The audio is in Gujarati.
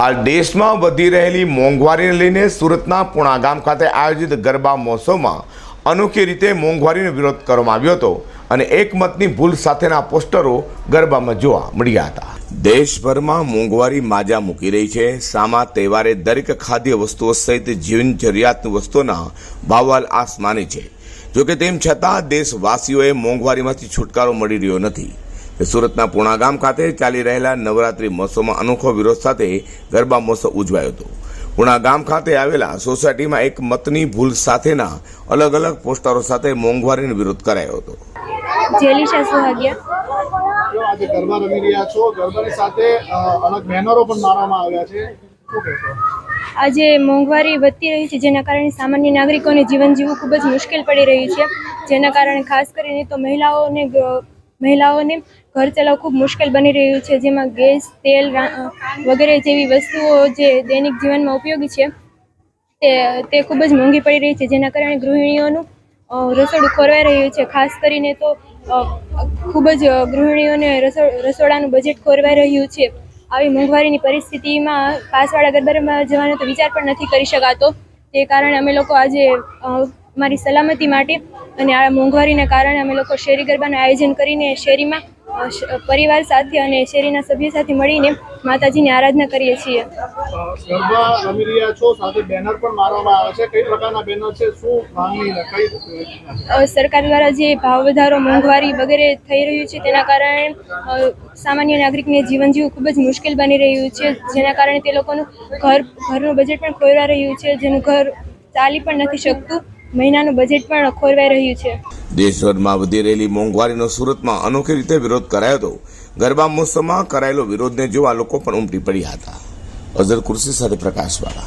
હાલ દેશમાં વધી રહેલી મોંઘવારીને લઈને સુરતના પુણા ગામ ખાતે આયોજિત ગરબા મહોત્સવમાં અનોખી રીતે મોંઘવારીનો વિરોધ કરવામાં આવ્યો હતો અને એક મતની ભૂલ સાથેના પોસ્ટરો ગરબામાં જોવા મળ્યા હતા. દેશભરમાં મોંઘવારી માજા મૂકી રહી છે. સામા તહેવારે દરેક ખાદ્ય વસ્તુઓ સહિત જીવન જરૂરિયાતની વસ્તુઓના ભાવવાલ આસમાની છે. જોકે તેમ છતાં દેશવાસીઓએ મોંઘવારીમાંથી છુટકારો મળી રહ્યો નથી. સુરતના પુણા ગામ ખાતે ચાલી રહેલા નવરાત્રી મહોત્સવમાં અનોખો વિરોધ સાથે ગરબા મહોત્સવ ઉજવાયો હતો. પુણા ગામ ખાતે આવેલા સોસાયટીમાં એક મતની ભૂલ સાથેના અલગ અલગ પોસ્ટરો સાથે મોંઘવારીનો વિરોધ કરાયો હતો. આજે ગરબા રમી રહ્યા છો ગરબાની સાથે અલગ બેનરો પણ મારવામાં આવ્યા છે. આજે મોંઘવારી વધતી રહી છે જેના કારણે સામાન્ય નાગરિકોને જીવન જીવવું ખૂબ જ મુશ્કેલ પડી રહ્યું છે. જેના કારણે ખાસ કરીને તો મહિલાઓને મહિલાઓને ઘર ચલાવવું ખૂબ મુશ્કેલ બની રહ્યું છે, જેમાં ગેસ, તેલ વગેરે જેવી વસ્તુઓ જે દૈનિક જીવનમાં ઉપયોગી છે, તે તે ખૂબ જ મોંઘી પડી રહી છે, જેના કારણે ગૃહિણીઓનું રસોડું ખોરવાઈ રહ્યું છે. ખાસ કરીને તો ખૂબ જ ગૃહિણીઓને રસોડાનું બજેટ ખોરવાઈ રહ્યું છે. આવી મોંઘવારીની પરિસ્થિતિમાં પાસવાળા ગરબામાં જવાનો તો વિચાર પણ નથી કરી શકાતો. તે કારણે અમે લોકો આજે મારી સલામતી માટે અને આ મોંઘવારીના કારણે અમે લોકો શેરી ગરબાનું આયોજન કરીને શેરીમાં પરિવાર સાથે અને શેરીના સભ્યો સાથે મળીને માતાજીની આરાધના કરીએ છીએ. ગરબા રમી રહ્યા છો સાથે બેનર પણ મારવામાં આવે છે. કઈ પ્રકારના બેનર છે? શું માંગણી કઈ સરકાર દ્વારા જે ભાવ વધારો મોંઘવારી વગેરે થઈ રહ્યું છે તેના કારણે સામાન્ય નાગરિકને જીવન જીવવું ખૂબ જ મુશ્કેલ બની રહ્યું છે જેના કારણે તે લોકોનું ઘર ઘરનું બજેટ પણ ખોરવા રહ્યું છે જેનું ઘર ચાલી પણ નથી શકતું. મહિનાનું બજેટ પણ ખોરવાઈ રહ્યું છે. દેશભરમાં વધી રહેલી મોંઘવારીનો સુરતમાં અનોખી રીતે વિરોધ કરાયો હતો. ગરબા મહોત્સવમાં કરાયેલો વિરોધને જોવા લોકો પણ ઉમટી પડ્યા હતા. અઝર કુર્સી સાથે પ્રકાશવાળા.